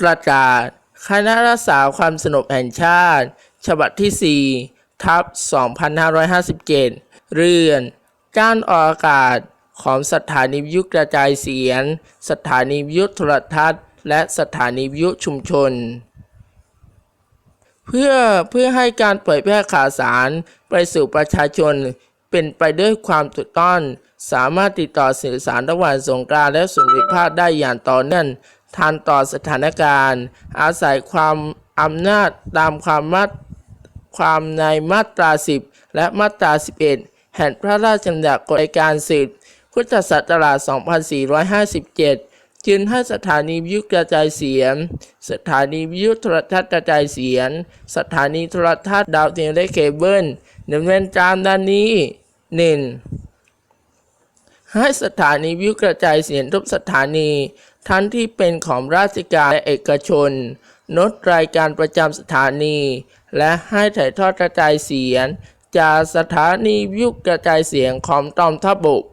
ประกาศ คณะรักษาความสงบแห่งชาติ ฉบับที่ 4 ทับ 2557 เรื่อง การออกอากาศของสถานีวิทยุกระจายเสียง สถานีวิทยุโทรทัศน์ และสถานีวิทยุชุมชน เพื่อเพื่อให้การเผยแพร่ข่าวสารไปสู่ประชาชน เป็นไปด้วยความถูกต้องสามารถติดต่อสื่อสารระหว่างสงกรานและสุริภาพได้อย่างต่อเนื่อง ทันต่อสถานการณ์ อาศัยความอำนาจตามความมาตความในมาตรา 10 และมาตรา 11 แห่งพระราชบัญญัติกฎอัยการศึกพุทธศักราช 2457 จึงให้สถานีวิทยุกระจายเสียง สถานีวิทยุโทรทัศน์กระจายเสียง สถานีโทรทัศน์ดาวเทียมและเคเบิลดำเนินการดังนี้ 1. ให้สถานีวิทยุกระจายเสียงทุกสถานี ทั้งที่เป็นของราชการและเอกชนนดรายการประจำสถานี และให้ถ่ายทอดกระจายเสียง จากสถานีวิทยุกระจายเสียงของกองทัพบก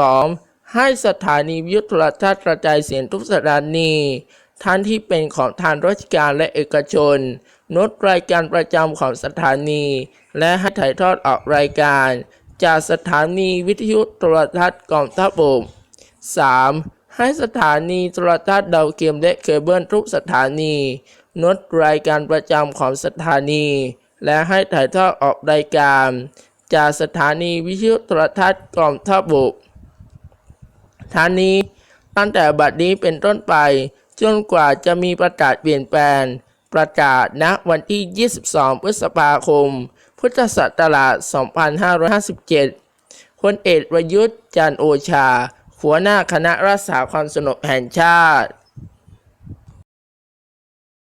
2. ให้สถานีวิทยุโทรทัศน์กระจายเสียงทุกสถานีทั้งที่เป็นของทางราชการและเอกชนนดรายการประจำของสถานี และให้ถ่ายทอดออกรายการ จากสถานีวิทยุโทรทัศน์กองทัพบก 3. ให้สถานีโทรทัศน์ดาวเทียมและเคเบิลทุกสถานีนดรายการประจำของสถานี และให้ถ่ายทอดออกรายการ จากสถานีวิทยุโทรทัศน์กองทัพบกทานี้ตั้งแต่บัดนี้เป็นต้นไปจนกว่าจะมีประกาศเปลี่ยนแปลงประกาศณวันที่ 22 พฤษภาคม พุทธศักราช 2557พลเอกประยุทธ์จันโอชา หัวหน้าคณะรักษาความสงบแห่งชาติ